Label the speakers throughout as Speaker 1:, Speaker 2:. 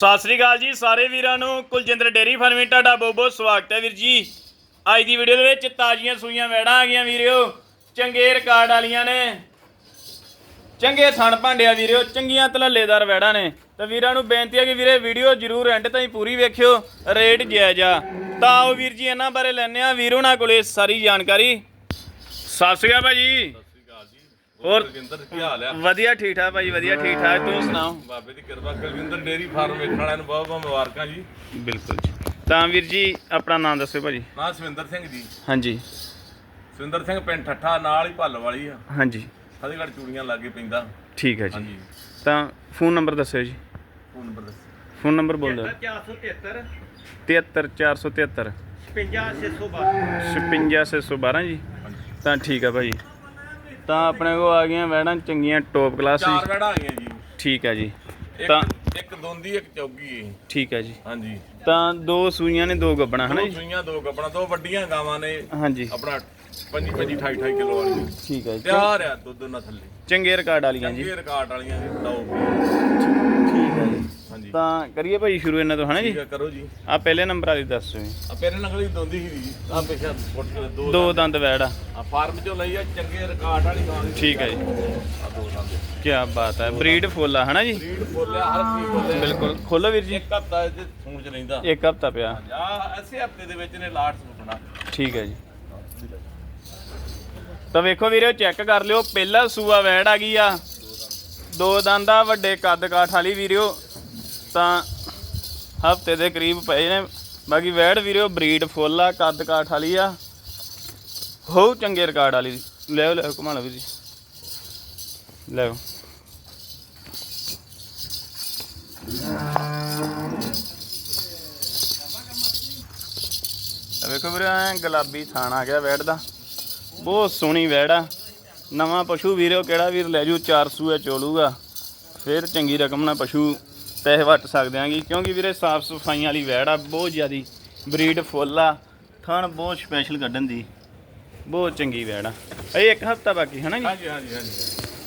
Speaker 1: ਸਤਿ ਸ੍ਰੀ ਅਕਾਲ ਜੀ ਸਾਰੇ ਵੀਰਾਂ ਨੂੰ। ਕੁਲਜਿੰਦਰ ਡੇਰੀ ਫਾਰਮਿੰਗ ਤੁਹਾਡਾ ਬਹੁਤ ਬਹੁਤ ਸਵਾਗਤ ਹੈ ਵੀਰ ਜੀ। ਅੱਜ ਦੀ ਵੀਡੀਓ ਦੇ ਵਿੱਚ ਤਾਜ਼ੀਆਂ ਸੂਈਆਂ ਵੈੜਾਂ ਆ ਗਈਆਂ ਵੀਰਿਓ। ਚੰਗੇ ਰਿਕਾਰਡ ਵਾਲੀਆਂ ਨੇ। ਚੰਗੇ ਥਣ ਭਾਂਡਿਆ ਵੀਰਿਓ, ਚੰਗੀਆਂ ਤਲੱਲੇਦਾਰ ਵੈੜਾਂ ਨੇ। ਤਾਂ ਵੀਰਾਂ ਨੂੰ ਬੇਨਤੀ ਹੈ ਕਿ ਵੀਰੇ ਵੀਡੀਓ ਜਰੂਰ ਐਂਡ ਤਾਈਂ ਪੂਰੀ ਵੇਖਿਓ ਰੇਟ ਜਾਇਜ਼ ਆ। ਤਾਂ ਆਓ ਵੀਰ ਜੀ ਇਹਨਾਂ ਬਾਰੇ ਲੈਣੇ ਆ ਵੀਰੋ ਨਾਲ ਕੋਲੇ ਸਾਰੀ ਜਾਣਕਾਰੀ। ਸਤਿ ਸ੍ਰੀ ਅਕਾਲ ਭਾਜੀ। ਹੋਰ
Speaker 2: ਕੁਲਵਿੰਦਰ ਕੀ ਹਾਲ ਆ?
Speaker 1: ਵਧੀਆ ਠੀਕ ਠਾਕ ਭਾਜੀ ਵਧੀਆ ਠੀਕ ਠਾਕ। ਤੁਸੀਂ ਸੁਣਾਓ?
Speaker 2: ਬਾਬੇ ਦੀ ਕਿਰਪਾ ਕੁਲਵਿੰਦਰ ਡੇਰੀ ਫਾਰਮ ਵੇਖਣ ਵਾਲਿਆਂ ਨੂੰ ਬਹੁਤ ਬਹੁਤ ਮੁਬਾਰਕਾਂ ਜੀ।
Speaker 1: ਬਿਲਕੁਲ ਜੀ। ਤਾਂ ਵੀਰ ਜੀ ਆਪਣਾ ਨਾਮ ਦੱਸਿਓ ਭਾਜੀ।
Speaker 2: ਨਾਂ ਸਵਿੰਦਰ ਸਿੰਘ ਜੀ।
Speaker 1: ਹਾਂਜੀ।
Speaker 2: ਸਵਿੰਦਰ ਸਿੰਘ ਪਿੰਡ ਠੱਠਾ ਨਾਲ ਹੀ ਭੱਲ ਵਾਲੀ ਆ।
Speaker 1: ਹਾਂਜੀ।
Speaker 2: ਫਤਿਹਗੜ੍ਹ ਚੂੜੀਆਂ ਲਾਗੇ ਪੈਂਦਾ।
Speaker 1: ਠੀਕ ਹੈ ਜੀ।
Speaker 2: ਹਾਂਜੀ।
Speaker 1: ਤਾਂ ਫੋਨ ਨੰਬਰ ਦੱਸਿਓ ਜੀ।
Speaker 2: ਫੋਨ ਨੰਬਰ ਦੱਸ।
Speaker 1: ਫੋਨ ਨੰਬਰ ਬੋਲ ਦਿਓ।
Speaker 3: 473
Speaker 1: 73473
Speaker 3: 50612
Speaker 1: 56612 ਜੀ।
Speaker 2: ਹਾਂਜੀ।
Speaker 1: ਤਾਂ ਠੀਕ ਆ ਭਾਜੀ ਤਾਂ ਆਪਣੇ ਕੋਲ ਆ ਗਈਆਂ ਵੈੜਾਂ ਚੰਗੀਆਂ ਟੌਪ ਕਲਾਸ
Speaker 2: ਚਾਰ
Speaker 1: ਜੀ।
Speaker 2: ਵੜਾ ਆ ਗਈਆਂ ਜੀ।
Speaker 1: ਠੀਕ ਹੈ ਜੀ। ਤਾਂ
Speaker 2: ਇੱਕ ਇੱਕ ਦੋਂਦੀ ਇੱਕ ਚੌਗੀ ਏ
Speaker 1: ਠੀਕ ਹੈ ਜੀ।
Speaker 2: ਹਾਂਜੀ।
Speaker 1: ਤਾਂ ਦੋ ਸੂਈਆਂ ਨੇ ਦੋ ਗੱਬਣਾ ਹਨਾ
Speaker 2: ਦੋ
Speaker 1: ਜੀ?
Speaker 2: ਸੂਈਆਂ ਦੋ ਗੱਪਣਾ ਦੋ ਵੱਡੀਆਂ ਗਾਵਾਂ ਨੇ।
Speaker 1: ਹਾਂਜੀ।
Speaker 2: ਆਪਣਾ 25 25 28 28 ਕਿਲੋ ਵਾਲੀ।
Speaker 1: ਠੀਕ ਹੈ ਜੀ।
Speaker 2: ਤਿਆਰ ਆ ਦੁੱਧ ਨਾ ਥੱਲੇ।
Speaker 1: ਚੰਗੇ ਰਿਕਾਰਡ ਵਾਲੀਆਂ ਜੀ।
Speaker 2: ਚੰਗੇ ਰਿਕਾਰਡ ਵਾਲੀਆਂ ਜੀ ਲਓ।
Speaker 1: ਹੈ
Speaker 2: ਹਾਂਜੀ।
Speaker 1: ਤਾਂ ਕਰੀਏ ਭਾਈ ਸ਼ੁਰੂ ਇਹਨਾਂ ਤੋਂ ਹਨਾ ਜੀ?
Speaker 2: ਠੀਕ ਆ ਕਰੋ ਜੀ।
Speaker 1: ਆ ਪਹਿਲੇ ਨੰਬਰ ਵਾਲੀ ਦੱਸੋ ਜੀ।
Speaker 2: ਆ ਪਹਿਲੇ ਨਕਲੀ ਦੋਂਦੀ ਸੀ ਜੀ। ਆ ਪਿਛਾ ਫੁੱਟ ਕੇ ਦੋ
Speaker 1: ਦੋ ਦੰਦ। ਵੈੜ ਆ।
Speaker 2: ਆ ਫਾਰਮ ਚੋਂ ਲਈ ਆ ਚੰਗੇ ਰਿਕਾਰਡ ਵਾਲੀ ਗਾਂ ਦੀ।
Speaker 1: ਠੀਕ ਹੈ ਜੀ।
Speaker 2: ਆ ਦੋ ਦੰਦ।
Speaker 1: ਕੀ ਬਾਤ ਹੈ ਬਰੀਡ ਫੁੱਲ ਆ ਹਨਾ ਜੀ?
Speaker 2: ਬਰੀਡ ਬੋਲਿਆ ਹਰ ਚੀਜ਼ ਬੋਲਿਆ
Speaker 1: ਬਿਲਕੁਲ। ਖੋਲੋ ਵੀਰ ਜੀ।
Speaker 2: ਇੱਕ ਹਫਤਾ ਇਹਦੇ ਸੂਣ ਚ ਰਹਿੰਦਾ।
Speaker 1: ਇੱਕ ਹਫਤਾ ਪਿਆ।
Speaker 2: ਆ ਐਸੇ ਹਫ਼ਤੇ ਦੇ ਵਿੱਚ ਨੇ ਲਾਟ ਸੁਣਨਾ
Speaker 1: ਠੀਕ ਹੈ ਜੀ। ਤਾਂ ਵੇਖੋ ਵੀਰੇ ਚੈੱਕ ਕਰ ਲਿਓ ਪਹਿਲਾ ਸੂਆ ਵੈੜ ਆ ਗਈ ਆ। ਦੋ ਦੰਦਾ ਵੱਡੇ ਕੱਦ ਕਾਠ ਵਾਲੀ ਵੀਰਿਓ ਤਾਂ ਹਫ਼ਤੇ ਦੇ ਕਰੀਬ ਪਏ ਨੇ। ਬਾਕੀ ਵੈੜ ਵੀਰਿਓ ਬਰੀਡ ਫੁੱਲ ਆ, ਕੱਦ ਕਾਠ ਵਾਲੀ ਆ। ਹੋ ਚੰਗੇ ਰਿਕਾਰਡ ਵਾਲੀ ਲੈ ਲੈ, ਘੁਮਾ ਲਓ ਵੀਰ ਜੀ। ਲੈ ਵੇਖੋ ਵੀਰੇ, ਐਂ ਗੁਲਾਬੀ ਥਾਣ ਆ ਗਿਆ ਵੈੜ ਦਾ। ਬਹੁਤ ਸੋਹਣੀ ਵੈੜ ਆ। ਨਵਾਂ ਪਸ਼ੂ ਵੀਰੋ, ਕਿਹੜਾ ਵੀਰ ਲੈ ਜੂ? 400 ਹੈ ਚੋਲੂਗਾ। ਫਿਰ ਚੰਗੀ ਰਕਮ ਨਾਲ ਪਸ਼ੂ ਪੈਸੇ ਵਟ ਸਕਦੇ ਆਂਗੇ ਕਿਉਂਕਿ ਵੀਰੇ ਸਾਫ਼ ਸਫਾਈਆਂ ਵਾਲੀ ਵੈੜ ਆ ਬਹੁਤ ਜ਼ਿਆਦੀ ਬਰੀਡ ਫੁੱਲ ਆ ਥਣ ਬਹੁਤ ਸਪੈਸ਼ਲ ਕੱਢਣ ਦੀ ਬਹੁਤ ਚੰਗੀ ਵੈੜ ਆ। ਇਹ ਇੱਕ ਹਫਤਾ ਬਾਕੀ ਹੈ ਨਾ ਜੀ?
Speaker 2: ਹਾਂਜੀ ਹਾਂਜੀ ਹਾਂਜੀ।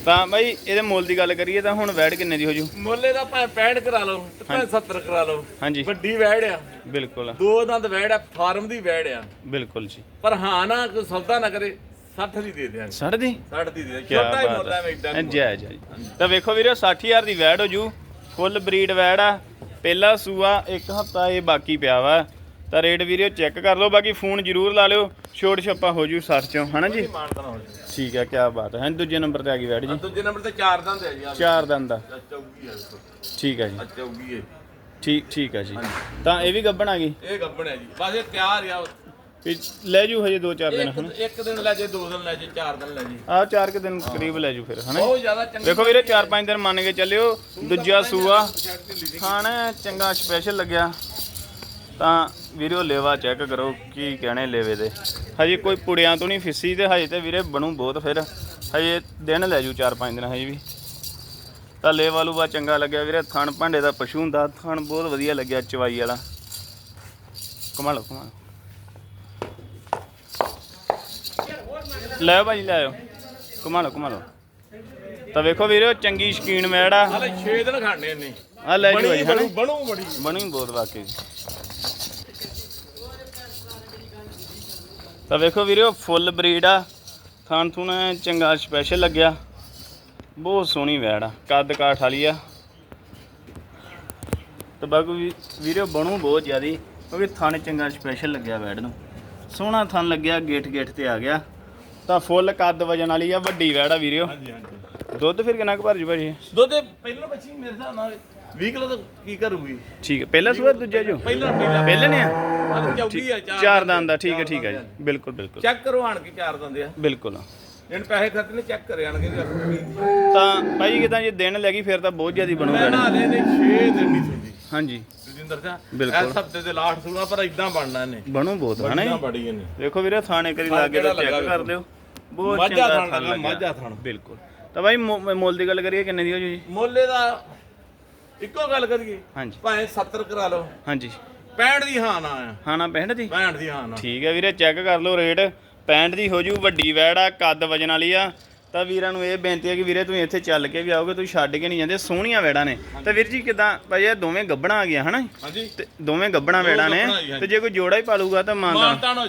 Speaker 1: ਤਾਂ ਬਾਈ ਇਹਦੇ ਮੁੱਲ ਦੀ ਗੱਲ ਕਰੀਏ ਤਾਂ ਹੁਣ ਵੈੜ ਕਿੰਨੇ ਦੀ ਹੋ ਜੂ?
Speaker 2: ਮੁੱਲੇ ਦਾ ਭਾਵੇਂ 65 ਕਰਾ ਲਓ ਤੇ ਭਾਵੇਂ 70 ਕਰਾ ਲਓ
Speaker 1: ਹਾਂਜੀ।
Speaker 2: ਵੱਡੀ ਵੈੜ ਆ।
Speaker 1: ਬਿਲਕੁਲ
Speaker 2: ਦੋ ਦੰਦ ਵੈੜ ਆ ਫਾਰਮ ਦੀ ਵੈੜ ਆ।
Speaker 1: ਬਿਲਕੁਲ ਜੀ।
Speaker 2: ਪਰ ਹਾਂ ਨਾ ਕੋਈ ਸੌਦਾ ਨਾ ਕਰੇ 60 ਦੀ ਦੇ ਦਿਆਂਗੇ।
Speaker 1: ਸੜ ਦੀ?
Speaker 2: 60 ਦੀ ਦੇ ਛੋਟਾ ਹੀ ਮੁੱਲ ਇਦਾਂ
Speaker 1: ਐ ਜੈ ਜੈ। ਤਾਂ ਵੇਖੋ ਵੀਰੋ 60000 ਦੀ ਵੈੜ ਹੋ ਜੂ। ਫੁੱਲ ਬਰੀਡ ਵੈੜ ਆ ਪਹਿਲਾ ਸੂਆ ਇੱਕ ਹਫਤਾ ਇਹ ਬਾਕੀ ਪਿਆ ਵਾ। ਤਾਂ ਰੇਟ ਵੀਰੋ ਚੈੱਕ ਕਰ ਲਓ ਬਾਕੀ ਫੋਨ ਜ਼ਰੂਰ ਲਾ ਲਿਓ ਛੋਟ ਛੱਪਾ ਹੋ ਜੂ 60 ਚੋਂ ਹਨਾ ਜੀ? ਠੀਕ ਹੈ ਕੀ ਬਾਤ ਹੈ ਦੂਜੇ ਨੰਬਰ ਤੇ ਆ ਗਈ ਵੈੜ ਜੀ।
Speaker 2: ਦੂਜੇ ਨੰਬਰ ਤੇ ਚਾਰ ਦੰਦ ਹੈ ਜੀ ਆ
Speaker 1: ਚਾਰ ਦੰਦ ਦਾ
Speaker 2: ਚੌਗੀ ਆ
Speaker 1: ਠੀਕ ਹੈ ਜੀ।
Speaker 2: ਆ ਚੌਗੀ ਹੈ
Speaker 1: ਠੀਕ ਠੀਕ ਹੈ ਜੀ। ਤਾਂ ਇਹ ਵੀ ਗੱਬਣ ਆ ਗਈ?
Speaker 2: ਇਹ ਗੱਬਣ ਹੈ ਜੀ। ਬਸ ਇਹ ਤਿਆਰ ਆ
Speaker 1: ਵੀ ਲੈ ਜੂ ਹਜੇ 2-4 ਦਿਨ ਹਨਾ?
Speaker 2: ਇੱਕ ਇੱਕ ਦਿਨ ਲੈ ਜੇ ਦੋ ਦਿਨ ਲੈ ਜੇ ਚਾਰ ਦਿਨ ਲੈ ਜੇ।
Speaker 1: ਆ ਚਾਰ ਕੁ ਦਿਨ ਕਰੀਬ ਲੈ ਜੂ ਫਿਰ ਹਨਾ
Speaker 2: ਬਹੁਤ ਜ਼ਿਆਦਾ ਚੰਗੀ
Speaker 1: ਵੇਖੋ ਵੀਰੇ 4-5 ਦਿਨ ਮੰਨ ਕੇ ਚੱਲਿਓ ਦੂਜਾ ਸੂਆ ਖਾਣਾ ਚੰਗਾ ਸਪੈਸ਼ਲ ਲੱਗਿਆ। ਤਾਂ ਵੀਡੀਓ ਲੇਵਾ ਚੈੱਕ ਕਰੋ ਕੀ ਕਹਿਣੇ ਲੇਵੇ ਦੇ। ਹਜੇ ਕੋਈ ਪੁੜਿਆਂ ਤੋਂ ਨਹੀਂ ਫਿੱਸੀ ਤੇ ਹਜੇ ਤੇ ਵੀਰੇ ਬਣੂ ਬਹੁਤ ਫਿਰ। ਹਜੇ ਦਿਨ ਲੈ ਜੂ 4-5 ਦਿਨ ਹਜੇ ਵੀ। ਤਾਂ ਲੇਵਾ ਲੂਵਾ ਚੰਗਾ ਲੱਗਿਆ ਵੀਰੇ ਥਣ ਭਾਂਡੇ ਦਾ ਪਸ਼ੂ ਹੁੰਦਾ ਥਣ ਬਹੁਤ ਵਧੀਆ ਲੱਗਿਆ ਚਵਾਈ ਵਾਲਾ। ਕਮਾ ਲਓ ਕਮਾ ਲਓ ਲੈ ਭਾਜੀ ਲੈ ਆਓ ਕਮਾ ਲਓ ਕਮਾ ਲਓ। ਤਾਂ ਵੇਖੋ ਵੀਰੇ ਚੰਗੀ ਸ਼ਕੀਨ ਮੈੜ ਆ।
Speaker 2: ਹਾਲੇ 6 ਦਿਨ ਖਾਣੇ ਨੇ
Speaker 1: ਆ ਲੈ ਜੀ ਭਾਜੀ ਹਨਾ?
Speaker 2: ਬਣੂ ਬਣੂ ਬੜੀ।
Speaker 1: ਬਣੀ ਬਹੁਤ ਵਾਕਈ। ਤਾਂ ਵੇਖੋ ਵੀਰੇ ਫੁੱਲ ਬਰੀਡ ਆ। ਥਾਣ ਥੂਣ ਚੰਗਾ ਸਪੈਸ਼ਲ ਲੱਗਿਆ। ਬਹੁਤ ਸੋਹਣੀ ਵੈੜ ਆ। ਕੱਦ ਕਾਠ ਵਾਲੀ ਆ। ਤੇ ਬਾਕੀ ਵੀਰੇ ਬਣੂ ਬਹੁਤ ਜ਼ਿਆਦੀ ਕਿਉਂਕਿ ਥਣ ਚੰਗਾ ਸਪੈਸ਼ਲ ਲੱਗਿਆ ਵੈੜ ਨੂੰ। ਸੋਹਣਾ ਥਣ ਲੱਗਿਆ ਗੇਟ ਗੇਟ ਤੇ ਆ ਗਿਆ। ਤਾਂ ਫੁੱਲ ਕੱਦ ਵਜਣ ਵਾਲੀ ਆ ਵੱਡੀ ਵੈੜ ਆ ਵੀਰਿਓ।
Speaker 2: ਹਾਂਜੀ ਹਾਂਜੀ।
Speaker 1: ਦੁੱਧ ਫਿਰ ਕਿੰਨਾ ਕੁ ਭਰ ਜੂ ਭਾਜੀ?
Speaker 2: ਦੁੱਧ ਪਹਿਲਾਂ ਬੱਚੀ ਮੇਰੇ ਹਿਸਾਬ ਨਾਲ 20 ਕਿਲੋ ਤਾਂ ਕੀ ਕਰੂਗੀ?
Speaker 1: ਠੀਕ ਹੈ ਪਹਿਲਾ ਸੂਆ ਦੂਜਾ ਜੋ
Speaker 2: ਪਹਿਲਾਂ ਪਹਿਲਾਂ
Speaker 1: ਪਹਿਲੇ ਨੇ ਆ?
Speaker 2: ਚੌਗੀ ਆ ਚਾਰ
Speaker 1: ਚਾਰ ਦੰਦ। ਦਾ ਠੀਕ ਹੈ ਠੀਕ ਹੈ ਜੀ। ਬਿਲਕੁਲ ਬਿਲਕੁਲ।
Speaker 2: ਚੈੱਕ ਕਰੋ ਆਣ ਕੇ ਚਾਰ ਦੰਦੇ ਆ।
Speaker 1: ਬਿਲਕੁਲ
Speaker 2: ਇਹਨ ਪੈਸੇ ਖਰਚ ਨੇ ਚੈੱਕ ਕਰੇ ਆਣਗੇ ਜੀ
Speaker 1: ਤਾਂ ਭਾਈ ਕਿਦਾਂ ਜੇ ਦਿਨ ਲੱਗੀ ਫਿਰ ਤਾਂ ਬਹੁਤ ਜ਼ਿਆਦੀ ਬਣੂਗਾ।
Speaker 2: ਨਾ ਲੈ ਨੇ 6 ਦਿਨ ਨਹੀਂ ਸੁਣਦੀ
Speaker 1: ਹਾਂਜੀ।
Speaker 2: ਜੁਜਿੰਦਰ ਸਿੰਘ
Speaker 1: ਬਿਲਕੁਲ।
Speaker 2: ਇਸ ਹਫ਼ਤੇ ਦੇ ਲਾਸਟ ਸੁਣਾ ਪਰ ਇਦਾਂ ਬਣਨਾ ਇਹਨੇ।
Speaker 1: ਬਣੂ ਬਹੁਤ ਹਨਾ
Speaker 2: ਬੜੀਆਂ
Speaker 1: ਜੀ?
Speaker 2: ਬੜੀਆਂ ਨੇ।
Speaker 1: ਵੇਖੋ ਵੀਰੇ ਥਾਣੇ ਕਰੀ ਲਾਗੇ
Speaker 2: ਕਿਹੜਾ
Speaker 1: ਚੈੱਕ
Speaker 2: ਲੱਗਾ
Speaker 1: ਕਰ ਲਿਓ। ਬਹੁਤ
Speaker 2: ਮਾਝਾ
Speaker 1: ਚੰਗਾ
Speaker 2: ਥਾਣ
Speaker 1: ਥਾਣ
Speaker 2: ਲੱਗਾ,
Speaker 1: ਲੱਗਿਆ।
Speaker 2: ਮਾਝਾ ਥਾਣ।
Speaker 1: ਬਿਲਕੁਲ। ਤਾਂ ਭਾਈ ਮੁ- ਮੁੱਲ ਦੀ ਗੱਲ ਕਰੀਏ ਕਿੰਨੇ ਦੀ ਹੋ ਜੂ ਜੀ?
Speaker 2: ਮੋਲੇ ਦਾ ਇੱਕੋ ਗੱਲ ਕਰੀਏ।
Speaker 1: ਹਾਂਜੀ।
Speaker 2: ਭਾਵੇਂ 70 ਕਰਾ ਲਓ।
Speaker 1: ਹਾਂਜੀ।
Speaker 2: 65 ਦੀ ਹਾਂ ਨਾ ਆ।
Speaker 1: ਖਾਣਾ ਪਹਿੰਡ ਦੀ?
Speaker 2: 65 ਦੀ ਹਾਂ ਨਾ
Speaker 1: ਠੀਕ ਹੈ ਵੀਰੇ ਚੈੱਕ ਕਰ ਲਓ ਰੇਟ। 65 ਦੀ ਹੋ ਜੂ ਵੱਡੀ ਵੈੜ ਆ ਕੱਦ ਵਜਨ ਵਾਲੀ ਆ। ਤਾਂ ਵੀਰਾਂ ਨੂੰ ਇਹ ਬੇਨਤੀ ਹੈ ਕਿ ਵੀਰੇ ਤੁਸੀਂ ਇੱਥੇ ਚੱਲ ਕੇ ਵੀ ਆਓਗੇ ਤੁਸੀਂ ਛੱਡ ਕੇ ਨਹੀਂ ਜਾਂਦੇ ਸੋਹਣੀਆਂ ਵੇੜਾਂ ਨੇ। ਤੇ ਵੀਰ ਜੀ ਕਿਦਾਂ ਭਾਈ ਇਹ ਦੋਵੇਂ ਗੱਬਣਾ ਆ ਗਿਆ ਹਨਾ?
Speaker 2: ਹਾਂਜੀ।
Speaker 1: ਤੇ ਦੋਵੇਂ ਗੱਬਣਾ ਵੇੜਾਂ ਨੇ। ਤੇ ਜੇ ਕੋਈ ਜੋੜਾ ਹੀ ਪਾਲੂਗਾ ਤਾਂ
Speaker 2: ਮਾਨਤਾਨ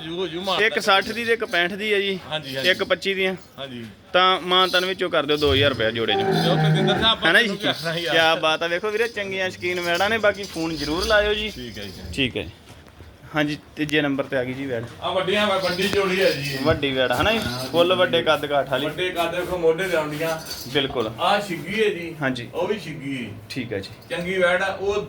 Speaker 1: ਇੱਕ 60 ਦੀ ਤੇ ਇੱਕ 65 ਦੀ ਹੈ ਜੀ
Speaker 2: ਹਾਂਜੀ ਹਾਂਜੀ।
Speaker 1: ਇੱਕ 25 ਦੀਆਂ।
Speaker 2: ਹਾਂਜੀ।
Speaker 1: ਤਾਂ ਮਾਨਤਨ ਵਿੱਚੋਂ ਕਰ ਦਿਓ 2000 ਰੁਪਏ ਜੋੜੇ ਚ।
Speaker 2: ਜੋ ਕਦਿੰਦਰ ਸਾਹਿਬ
Speaker 1: ਹੈ ਨਾ ਜੀ
Speaker 2: ਕੀ
Speaker 1: ਬਾਤ ਆ ਵੇਖੋ ਵੀਰੇ ਚੰਗੀਆਂ ਸ਼ਕੀਨ ਵੈੜਾਂ ਨੇ ਬਾਕੀ ਫੋਨ ਜ਼ਰੂਰ ਲਾਇਓ ਜੀ।
Speaker 2: ਠੀਕ ਹੈ ਜੀ।
Speaker 1: ਠੀਕ ਹੈ ਹਾਂਜੀ ਤੀਜੇ ਨੰਬਰ ਤੇ ਆ ਗਈ ਜੀ ਵੈੜ।
Speaker 2: ਆ ਵੱਡੀਆਂ ਵੱਡੀ ਜੋੜੀ ਹੈ ਜੀ। ਇਹ।
Speaker 1: ਵੱਡੀ ਵੈੜ ਹਨਾ ਜੀ? ਫੁੱਲ ਵੱਡੇ ਕੱਦ ਕਾਠ ਵਾਲੀ।
Speaker 2: ਵੱਡੇ ਕਾਦੇ ਕੋ ਮੋਢੇ ਤੇ ਆਉਂਦੀਆਂ।
Speaker 1: ਬਿਲਕੁਲ।
Speaker 2: ਆ ਛਿੱਗੀ ਹੈ ਜੀ।
Speaker 1: ਹਾਂਜੀ।
Speaker 2: ਉਹ ਵੀ ਛਿੱਗੀ ਹੈ।
Speaker 1: ਠੀਕ ਹੈ ਜੀ।
Speaker 2: ਚੰਗੀ ਵੈੜ ਆ ਉਹ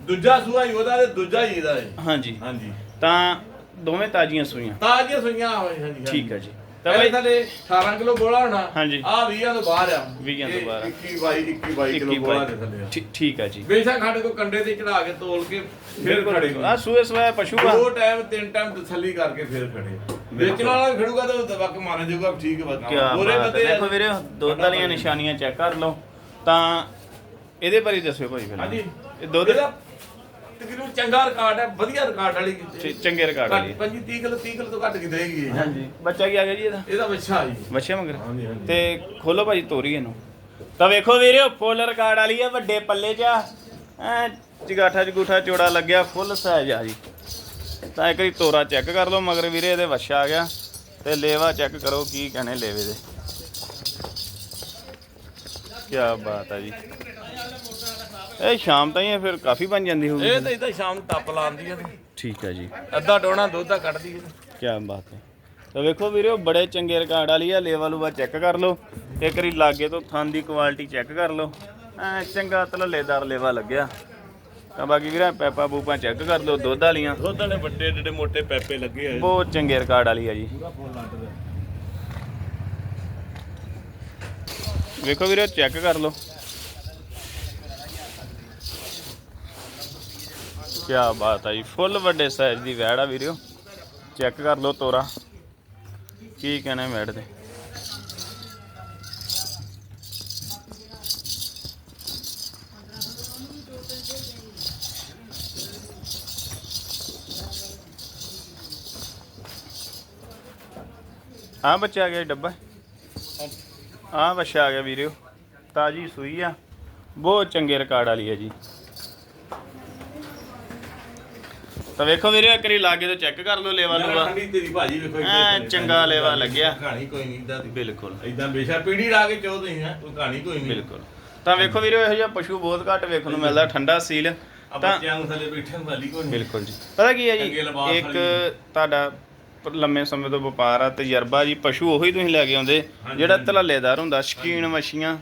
Speaker 2: ਦੂਜਾ ਸੂਆ ਹੀ ਉਹਦਾ ਤੇ ਦੂਜਾ ਹੀ ਇਹਦਾ ਹੈ।
Speaker 1: ਹਾਂਜੀ।
Speaker 2: ਹਾਂਜੀ।
Speaker 1: ਤਾਂ ਦੋਵੇਂ ਤਾਜ਼ੀਆਂ ਸੂਈਆਂ।
Speaker 2: ਤਾਜ਼ੀਆਂ ਸੂਈਆਂ ਹੋਏ ਹਾਂਜੀ।
Speaker 1: ਠੀਕ ਹੈ ਜੀ। ਤਾਂ
Speaker 2: ਤਾਂ
Speaker 1: ਬਾਈ
Speaker 2: ਥੱਲੇ 18 ਕਿਲੋ ਬੋਲਾ ਹੋਣਾ
Speaker 1: ਹਾਂਜੀ।
Speaker 2: ਆ 20 ਤੋਂ ਬਾਹਰ ਆ।
Speaker 1: 20 ਤੋਂ ਬਾਹਰ ਆ।
Speaker 2: 21 22 21 22 ਕਿਲੋ
Speaker 1: 21
Speaker 2: ਬੋਲਾ ਦੇ ਥੱਲੇ ਆ।
Speaker 1: ਠੀ- ਠੀਕ ਹੈ ਜੀ।
Speaker 2: ਬੇਸ਼ੱਕ ਸਾਡੇ ਕੋ ਕੰਡੇ ਤੇ ਚੜਾ ਕੇ ਤੋਲ ਕੇ ਫਿਰ ਖੜੇ
Speaker 1: ਆ ਸੂਏ ਸਵਾਏ ਪਸ਼ੂ ਆ।
Speaker 2: ਦੋ ਟਾਈਮ ਤਿੰਨ ਟਾਈਮ ਤਸੱਲੀ ਕਰਕੇ ਫਿਰ ਖੜੇ ਵੇਚਣ ਵਾਲਾ ਵੀ ਖੜੂਗਾ ਤਾਂ ਦਵਾ ਕੇ ਮਾਰਨ ਜਾਊਗਾ ਵੀ ਠੀਕ ਹੈ
Speaker 1: ਕੀ
Speaker 2: ਬਸ ਗੋਰੇ
Speaker 1: ਬਾਤ ਹੈ
Speaker 2: ਬੰਦੇ ਆ।
Speaker 1: ਦੇਖੋ ਵੀਰੇ ਦੁੱਧ ਵਾਲੀਆਂ ਨਿਸ਼ਾਨੀਆਂ ਚੈੱਕ ਕਰ ਲਓ। ਤਾਂ ਇਹਦੇ ਬਾਰੇ ਦੱਸਿਓ ਭਾਈ ਫਿਰ।
Speaker 2: ਹਾਂਜੀ।
Speaker 1: ਇਹ ਦੁੱਧ
Speaker 2: ਤਕਰੀਬਨ ਚੰਗਾ ਰਿਕਾਰਡ ਹੈ ਵਧੀਆ ਰਿਕਾਰਡ ਵਾਲੀ
Speaker 1: ਚ- ਚੰਗੇ ਰਿਕਾਰਡ ਵਾਲੀ ਹੈ।
Speaker 2: 25 30 ਕਿਲੋ 30 ਕਿਲੋ ਤੋਂ ਘੱਟ ਕਿਤੇ ਹੈਗੀ ਇਹ।
Speaker 1: ਹਾਂਜੀ। ਬੱਚਾ ਕੀ ਆ ਗਿਆ ਜੀ ਇਹਦਾ?
Speaker 2: ਇਹਦਾ ਬੱਚਾ ਜੀ।
Speaker 1: ਬੱਚੇ ਮਗਰ।
Speaker 2: ਹਾਂਜੀ ਹਾਂਜੀ।
Speaker 1: ਤੇ ਖੋਲੋ ਭਾਜੀ ਤੋਰੀ ਇਹਨੂੰ। ਤਾਂ ਵੇਖੋ ਵੀਰੇ ਫੁੱਲ ਰਿਕਾਰਡ ਵਾਲੀ ਆ ਵੱਡੇ ਪੱਲੇ 'ਚ ਆ। ਐ ਜਗਾਠਾ ਜਗੂਠਾ ਚੋੜਾ ਲੱਗਿਆ ਫੁੱਲ ਸਾਈਜ਼ ਆ ਜੀ। ਤਾਂ ਇੱਕ ਵਾਰੀ ਤੋਰਾ ਚੈੱਕ ਕਰ ਲਓ ਮਗਰ ਵੀਰੇ ਇਹਦੇ ਵੱਛਾ ਆ ਗਿਆ। ਤੇ ਲੇਵਾ ਚੈੱਕ ਕਰੋ ਕੀ ਕਹਨੇ ਲੇਵੇ ਦੇ। ਕੀ ਬਾਤ ਆ ਜੀ। ਇਹ ਸ਼ਾਮ ਤਾਈਂ ਇਹ ਫਿਰ ਕਾਫੀ ਬਣ ਜਾਂਦੀ ਹੋਊਗੀ
Speaker 2: ਇਹ ਤਾਂ ਇਦਾਂ ਸ਼ਾਮ ਟੱਪ ਲਾਉਂਦੀ ਹੈ
Speaker 1: ਠੀਕ ਹੈ ਜੀ।
Speaker 2: ਅੱਧਾ ਡੋਣਾ ਦੁੱਧ ਦਾ ਕੱਢਦੀ ਹੈ
Speaker 1: ਕੀ ਬਾਤ ਹੈ। ਤਾਂ ਵੇਖੋ ਵੀਰੇ ਉਹ ਬੜੇ ਚੰਗੇ ਰਿਕਾਰਡ ਵਾਲੀ ਆ ਲੇਵਲ ਉਵਾ ਚੈੱਕ ਕਰ ਲਓ। ਇੱਕ ਵਾਰੀ ਲਾਗੇ ਤੋਂ ਥਣ ਦੀ ਕੁਆਲਿਟੀ ਚੈੱਕ ਕਰ ਲਓ। ਐ ਚੰਗਾ ਤਲੱਲੇਦਾਰ ਲੇਵਾ ਲੱਗਿਆ। ਤਾਂ ਬਾਕੀ ਵੀਰੇ ਪੈਪਾ ਬੂਪਾ ਚੈੱਕ ਕਰ ਲਓ ਦੁੱਧ ਵਾਲੀਆਂ।
Speaker 2: ਦੁੱਧ ਵਾਲੇ ਵੱਡੇ ਏਡੇ ਮੋਟੇ ਪੈਪੇ ਲੱਗੇ ਹੋਏ
Speaker 1: ਬਹੁਤ ਚੰਗੇ ਰਿਕਾਰਡ ਵਾਲੀ ਆ ਜੀ। ਵੇਖੋ ਵੀਰੇ ਚੈੱਕ ਕਰ ਲਓ। ਕੀ ਬਾਤ ਆ ਜੀ। ਫੁੱਲ ਵੱਡੇ ਸਾਈਜ਼ ਦੀ ਵੈੜ ਆ ਵੀਰਿਓ। ਚੈੱਕ ਕਰ ਲਓ ਤੋਰਾ। ਕੀ ਕਹਿਣਾ ਵੈੜ ਦੇ। ਹਾਂ, ਬੱਚਾ ਆ ਗਿਆ ਜੀ ਡੱਬਾ। ਹਾਂ, ਬੱਚਾ ਆ ਗਿਆ ਵੀਰਿਓ। ਤਾਜੀ ਸੂਈ ਆ। ਬਹੁਤ ਚੰਗੇ ਰਿਕਾਰਡ ਵਾਲੀ ਹੈ ਜੀ। ਤਾਂ ਵੇਖੋ ਵੀਰੇ ਇੱਕ ਵਾਰੀ ਲਾਗੇ ਤੋਂ ਚੈੱਕ ਕਰ ਲਓ ਲੇਵਾ ਲੂਵਾ
Speaker 2: ਠੰਡੀ ਤੇਰੀ ਭਾਜੀ ਵੇਖੋ ਇੱਥੇ
Speaker 1: ਐਂ
Speaker 2: ਥੱਲੇ
Speaker 1: ਚੰਗਾ ਲੇਵਾ ਲੱਗਿਆ।
Speaker 2: ਕਹਾਣੀ ਕੋਈ ਨਹੀਂ ਇਦਾਂ ਦੀ।
Speaker 1: ਬਿਲਕੁਲ।
Speaker 2: ਇਦਾਂ ਬੇਸ਼ੱਕ ਪੀੜੀ ਲਾ ਕੇ ਚੋ ਤੁਸੀਂ ਹੈ ਕੋਈ ਕਹਾਣੀ ਕੋਈ ਨਹੀਂ।
Speaker 1: ਬਿਲਕੁਲ। ਤਾਂ ਵੇਖੋ ਵੀਰੇ ਇਹੋ ਜਿਹਾ ਪਸ਼ੂ ਬਹੁਤ ਘੱਟ ਵੇਖਣ ਨੂੰ ਮਿਲਦਾ ਠੰਡਾ ਸੀਲ।
Speaker 2: ਆ
Speaker 1: ਤਾਂ
Speaker 2: ਬੱਚਿਆਂ ਨੂੰ ਥੱਲੇ ਬੈਠੇ ਨੂੰ ਵਾਲੀ ਕੋਈ ਨਹੀਂ।
Speaker 1: ਬਿਲਕੁਲ ਜੀ। ਪਤਾ ਕੀ ਹੈ ਜੀ
Speaker 2: ਲਿਬਾਸ
Speaker 1: ਇੱਕ
Speaker 2: ਵਾਲੀ।
Speaker 1: ਤੁਹਾਡਾ ਪ- ਲੰਮੇ ਸਮੇਂ ਤੋਂ ਵਪਾਰ ਆ ਤਜਰਬਾ ਜੀ ਪਸ਼ੂ ਉਹੀ ਤੁਸੀਂ ਲੈ ਕੇ ਆਉਂਦੇ
Speaker 2: ਹਾਂਜੀ,
Speaker 1: ਜਿਹੜਾ। ਧਲੱਲੇਦਾਰ ਹੁੰਦਾ ਸ਼ਕੀਨ ਵਸ਼ੀਆਂ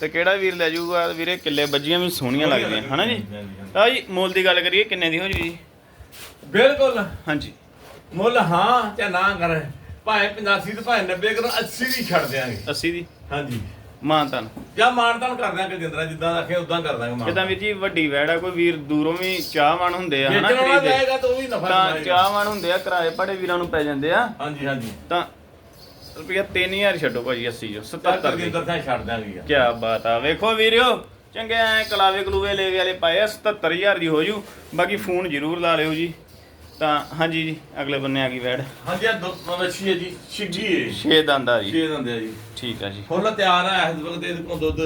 Speaker 1: ਤੇ ਕਿਹੜਾ ਵੀਰ ਲੈ ਜਾਊਗਾ? ਵੀਰੇ ਕਿੱਲੇ ਬੱਜੀਆਂ ਵੀ ਸੋਹਣੀਆਂ ਲੱਗਦੀਆਂ ਹਨਾ ਜੀ?
Speaker 2: ਹਾਂਜੀ, ਹਾਂਜੀ।
Speaker 1: ਤਾਂ ਜੀ ਮੁੱਲ ਦੀ ਗੱਲ ਕਰੀਏ ਕਿੰਨੇ ਦੀ ਹੋ ਜੂ ਜੀ?
Speaker 2: ਬਿਲਕੁਲ।
Speaker 1: ਹਾਂਜੀ।
Speaker 2: ਮੁੱਲ ਹਾਂ ਜਾਂ ਨਾ ਕਰ। ਭਾਵੇਂ 85 ਤੇ ਭਾਵੇਂ 90 ਕਰੋ 80 ਦੀ ਛੱਡ ਦਿਆਂਗੇ।
Speaker 1: 80 ਦੀ
Speaker 2: ਹਾਂਜੀ।
Speaker 1: ਮਾਨਤਨ।
Speaker 2: ਜਾਂ ਮਾਨਤਾਨ ਕਰ ਦਿਆਂਗੇ ਜਿੰਦਰਾ ਜਿੱਦਾਂ ਆਖੇ ਉਦਾਂ ਕਰ ਦਾਂਗੇ ਮਾਨ
Speaker 1: ਜਿੱਦਾਂ ਵੀਰ ਜੀ ਵੱਡੀ ਵੈੜ ਕੋਈ ਵੀਰ ਦੂਰੋਂ ਵੀ ਚਾਹਵਾਨ ਹੁੰਦੇ ਆ ਹਨਾ ਖਰੀਦੇ।
Speaker 2: ਜਾਏਗਾ ਤਾਂ ਉਹ ਵੀ ਨਫਾ
Speaker 1: ਤਾਂ ਚਾਹਵਾਨ ਹੁੰਦੇ ਆ ਕਿਰਾਏ ਪੜੇ ਵੀਰਾਂ ਨੂੰ ਪੈ ਜਾਂਦੇ ਆ।
Speaker 2: ਹਾਂਜੀ ਹਾਂਜੀ।
Speaker 1: ਤਾਂ ਰੁਪਿਆ 3000 ਛੱਡੋ ਭਾਜੀ 80 ਜੋ 77
Speaker 2: 77
Speaker 1: ਦੀ।
Speaker 2: ਜਿੰਦਰ ਥਾਂ ਛੱਡ ਯਾਰ।
Speaker 1: ਕੀ ਬਾਤ ਆ। ਵੇਖੋ ਵੀਰਿਓ ਚੰਗੇ ਐ ਕਲਾਵੇ ਕਲੂਵੇ ਲੇਵੇ ਵਾਲੇ ਪਾਏ ਆ 77000 ਦੀ ਹੋ ਜੂ। ਬਾਕੀ ਫੋਨ ਜ਼ਰੂਰ ਲਾ ਲਿਓ ਜੀ। ਤਾਂ ਹਾਂਜੀ ਜੀ ਅਗਲੇ ਬੰਨੇ ਆ ਗਈ ਵੈੜ।
Speaker 2: ਹਾਂਜੀ ਆ ਦੋ ਮੱਛੀ ਹੈ ਜੀ ਛਿੱਗੀ ਹੈ
Speaker 1: 6 ਦੰਦਾ ਜੀ।
Speaker 2: ਛੇ ਦੰਦੇ ਆ ਜੀ।
Speaker 1: ਠੀਕ ਆ ਜੀ।
Speaker 2: ਫੁੱਲ ਤਿਆਰ ਹੈ ਇਸ ਵਕਤ ਇਹਦੇ ਕੋਲ ਦੁੱਧ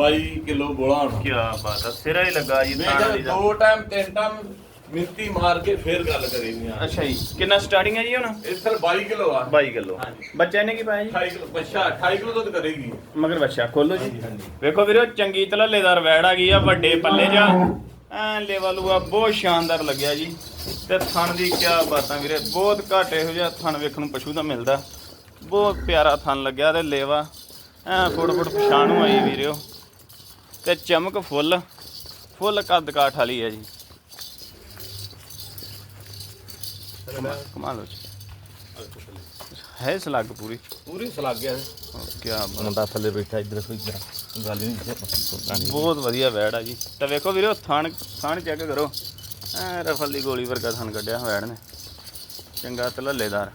Speaker 2: 22 ਕਿਲੋ ਬੋਲਾ ਹੋਣਾ
Speaker 1: ਕੀ ਬਾਤ ਆ ਸਿਰਾ ਹੀ ਲੱਗਾ ਜੀ ਦਾ। ਦੋ
Speaker 2: ਟਾਈਮ ਤਿੰਨ ਟਾਈਮ ਮਿੰਤੀ ਮਾਰ ਕੇ ਫੇਰ ਗੱਲ ਕਰੀਨੀ ਆ
Speaker 1: ਅੱਛਾ ਜੀ। ਕਿੰਨਾ ਸਟਾਰਟਿੰਗ ਹੈ ਜੀ ਹੁਣ?
Speaker 2: ਤਰ੍ਹਾਂ 22 ਕਿਲੋ ਆ।
Speaker 1: 22 ਕਿਲੋ।
Speaker 2: ਹਾਂਜੀ।
Speaker 1: ਬੱਚੇ ਨੇ ਕੀ ਪਾਇਆ ਜੀ?
Speaker 2: 28 ਕਿਲੋ ਬੱਚਾ 28 ਕਿਲੋ ਦੁੱਧ ਕਰੇਗੀ।
Speaker 1: ਮਗਰ ਬੱਚਾ ਖੋਲੋ ਜੀ। ਵੇਖੋ ਵੀਰੋ ਚੰਗੀ ਤਲੱਲੇਦਾਰ ਵੈੜ ਆ ਗਈ ਆ ਵੱਡੇ ਪੱਲੇ ਜਾ। ਐ ਲੈਵਲ ਆ ਬਹੁਤ ਸ਼ਾਨਦਾਰ ਲੱਗਿਆ ਜੀ। ਤੇ ਥਣ ਦੀ ਕੀ ਬਾਤਾਂ ਵੀਰੇ ਬਹੁਤ ਘੱਟ ਇਹੋ ਜਿਹਾ ਥਣ ਵੇਖਣ ਨੂੰ ਪਸ਼ੂ ਦਾ ਮਿਲਦਾ। ਬਹੁਤ ਪਿਆਰਾ ਥਣ ਲੱਗਿਆ ਤੇ ਲੇਵਾ। ਐ ਫੁੱਟ ਫੁੱਟ ਪਛਾਣੂ ਆਈ ਵੀਰਿਓ ਤੇ ਚਮਕ ਫੁੱਲ। ਫੁੱਲ ਕੱਦ ਕਾਠ ਵਾਲੀ ਹੈ ਜੀ। ਕਮਾਲ ਹੋ ਜੀ ਹੈ ਸਲੱਗ ਪੂਰੀ?
Speaker 2: ਪੂਰੀ ਸਲਾਗ ਗਿਆ
Speaker 1: ਕੀ
Speaker 2: ਮੁੰਡਾ ਥੱਲੇ ਬੈਠਾ ਇੱਧਰ ਕੋਈ ਗੱਲ ਨਹੀਂ ਕਿਸੇ
Speaker 1: ਬਹੁਤ ਵਧੀਆ ਵੈੜ ਆ ਜੀ। ਤਾਂ ਵੇਖੋ ਵੀਰੋ ਥਣ ਥਣ ਚੈੱਕ ਕਰੋ। ਐ ਰਫਲ ਦੀ ਗੋਲੀ ਵਰਗਾ ਥਣ ਕੱਢਿਆ ਵੈੜ ਨੇ। ਚੰਗਾ ਤਲੱਲੇਦਾਰ।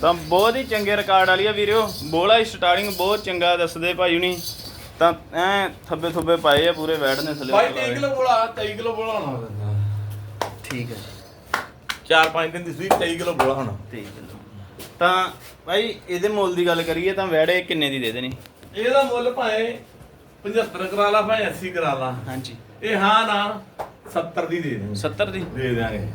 Speaker 1: ਤਾਂ ਬਹੁਤ ਹੀ ਚੰਗੇ ਰਿਕਾਰਡ ਵਾਲੀ ਆ ਵੀਰਿਓ ਬੋਲਾ ਹੀ ਸਟਾਰਟਿੰਗ ਬਹੁਤ ਚੰਗਾ ਦੱਸਦੇ ਭਾਈ ਹੁਣੀ। ਤਾਂ ਐ ਥੱਬੇ ਥੁੱਬੇ ਪਾਏ ਆ ਪੂਰੇ ਵੈੜ ਨੇ ਥੱਲੇ
Speaker 2: ਭਾਈ 23 ਕਿਲੋ ਬੋਲਾ 23 ਕਿਲੋ ਬੋਲਾ ਹੋਣਾ
Speaker 1: ਠੀਕ ਹੈ। ਜੀ
Speaker 2: 4-5 ਦਿਨ ਦੀ ਸੂਈ 23 ਕਿਲੋ ਬੋਲਾ ਹੁਣ।
Speaker 1: 23 ਕਿਲੋ। ਤਾਂ ਭਾਈ ਇਹਦੇ ਮੁੱਲ ਦੀ ਗੱਲ ਕਰੀਏ ਤਾਂ ਵੈੜੇ ਕਿੰਨੇ ਦੀ ਦੇ ਦੇਣੀ?
Speaker 2: ਇਹਦਾ ਮੁੱਲ ਭਾਵੇਂ 75 ਕਰਾ ਲਾ ਭਾਵੇਂ 80 ਕਰਾ ਲਾ।
Speaker 1: ਹਾਂਜੀ।
Speaker 2: ਇਹ ਹਾਂ ਨਾ 70 ਦੀ ਦੇ ਦੇਵਾਂਗੇ
Speaker 1: 70 ਦੀ?
Speaker 2: ਦੇ ਦਿਆਂਗੇ।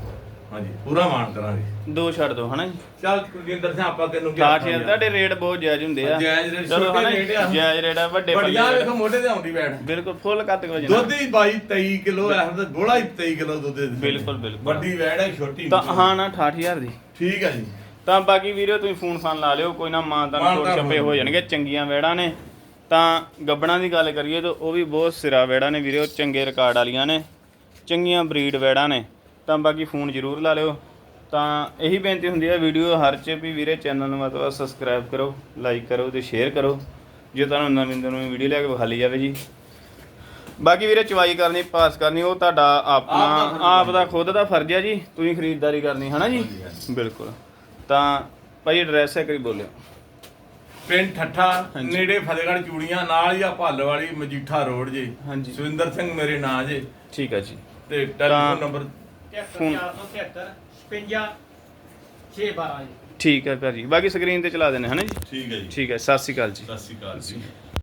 Speaker 2: ਹਾਂਜੀ ਪੂਰਾ ਮਾਨ ਕਰਾਂਗੇ।
Speaker 1: ਦੋ ਛੱਡ ਦੋ ਹਨਾ ਜੀ?
Speaker 2: ਚੱਲ ਕੁਲਜਿੰਦਰ ਸਿੰਘ ਆਪਾਂ ਤੈਨੂੰ ਕੀ
Speaker 1: 6000 ਤੁਹਾਡੇ ਰੇਟ ਬਹੁਤ ਜਾਇਜ਼ ਹੁੰਦੇ ਆ।
Speaker 2: ਜਾਇਜ਼ rate,
Speaker 1: ਚਲੋ
Speaker 2: ਛੋਟੇ
Speaker 1: ਹਨਾ ਜੀ,
Speaker 2: rate ਆ।
Speaker 1: ਜਾਇਜ਼ ਰੇਟ ਆ ਵੱਡੇ ਪੱਲੇ
Speaker 2: ਵੇਖੋ ਮੋਢੇ ਤੇ ਆਉਂਦੀ ਬੈਠ।
Speaker 1: ਬਿਲਕੁਲ ਫੁੱਲ ਕੱਟ ਕੇ ਵਜਣਾ।
Speaker 2: ਦੁੱਧ ਹੀ 22 23 ਕਿਲੋ ਐ ਤੇ ਬੋਲਾ ਹੀ 23 ਕਿਲੋ ਦੁੱਧ ਦੇ।
Speaker 1: ਬਿਲਕੁਲ, ਬਿਲਕੁਲ।
Speaker 2: ਵੱਡੀ ਵੈੜ ਹੈ ਛੋਟੀ
Speaker 1: ਤਾਂ ਹਾਂ ਨਾ 68000 ਦੀ।
Speaker 2: ਠੀਕ ਹੈ ਜੀ।
Speaker 1: ਤਾਂ ਬਾਕੀ ਵੀਡੀਓ ਤੁਸੀਂ ਫੋਨ ਫਾਨ ਲਾ ਲਿਓ ਕੋਈ ਨਾ ਮਾਂ ਛੋਟ
Speaker 2: ਤਾਨ
Speaker 1: ਛੱਪੇ
Speaker 2: ਹੋ
Speaker 1: ਹੋ ਜਾਣਗੇ ਚੰਗੀਆਂ ਵੇੜਾਂ ਨੇ। ਤਾਂ ਗੱਬਣਾ ਦੀ ਗੱਲ ਕਰੀਏ ਤਾਂ ਉਹ ਵੀ ਬਹੁਤ ਸਿਰਾ ਵੇੜਾਂ ਨੇ ਵੀਡੀਓ ਚੰਗੇ ਰਿਕਾਰਡ ਵਾਲੀਆਂ ਨੇ ਚੰਗੀਆਂ ਬਰੀਡ ਵੇੜਾਂ ਨੇ। ਤਾਂ ਬਾਕੀ ਫੋਨ ਜ਼ਰੂਰ ਲਾ ਲਿਓ। ਤਾਂ ਇਹੀ ਬੇਨਤੀ ਹੁੰਦੀ ਹੈ ਵੀਡੀਓ ਹਰ ਚ ਵੀ ਵੀਰੇ ਚੈਨਲ ਨੂੰ ਮਤਲਬ ਸਬਸਕ੍ਰਾਈਬ ਕਰੋ ਲਾਈਕ ਕਰੋ ਤੇ ਸ਼ੇਅਰ ਕਰੋ ਜੇ ਤੁਹਾਨੂੰ ਨਵੀਂ ਨਵੀਂ ਵੀਡੀਓ ਲੈ ਕੇ ਵਿਖਾਲੀ ਜਾਵੇ ਜੀ। ਬਾਕੀ ਵੀਰੇ ਚਵਾਈ ਕਰਨੀ ਪਾਸ ਕਰਨੀ ਉਹ ਤੁਹਾਡਾ ਆਪਣਾ
Speaker 2: ਆਪ ਦਾ
Speaker 1: ਖੁਦ ਦਾ ਫਰਜ਼ ਹੈ ਜੀ ਤੁਸੀਂ ਖਰੀਦਦਾਰੀ ਕਰਨੀ ਹੈ ਨਾ ਜੀ। ਬਿਲਕੁਲ। ਤਾਂ ਭਾਈ ਐਡਰੈਸ ਹੈ ਕਰੀ ਬੋਲਿਓ।
Speaker 2: ਪਿੰਡ ਠੱਠਾ। ਨੇੜੇ ਫਤਿਹਗੜ੍ਹ ਚੂੜੀਆਂ ਨਾਲ ਹੀ ਆ ਭੱਲ ਵਾਲੀ ਮਜੀਠਾ ਰੋਡ ਜੀ।
Speaker 1: ਹਾਂਜੀ।
Speaker 2: ਸੁਰਿੰਦਰ ਸਿੰਘ ਮੇਰੇ ਨਾਂ ਜੇ।
Speaker 1: ਠੀਕ ਹੈ ਜੀ।
Speaker 2: ਤੇ ਟੈਲੀਫੋਨ ਨੰਬਰ
Speaker 3: 73 473 56 612 ਜੀ।
Speaker 1: ਠੀਕ ਹੈ ਭਾਜੀ। ਬਾਕੀ ਸਕਰੀਨ ਤੇ ਚਲਾ ਦੇਣੇ ਹਨਾ ਜੀ?
Speaker 2: ਠੀਕ ਹੈ ਜੀ।
Speaker 1: ਠੀਕ ਹੈ ਸਤਿ ਸ਼੍ਰੀ ਅਕਾਲ ਜੀ।
Speaker 2: ਸਤਿ ਸ਼੍ਰੀ ਅਕਾਲ ਜੀ।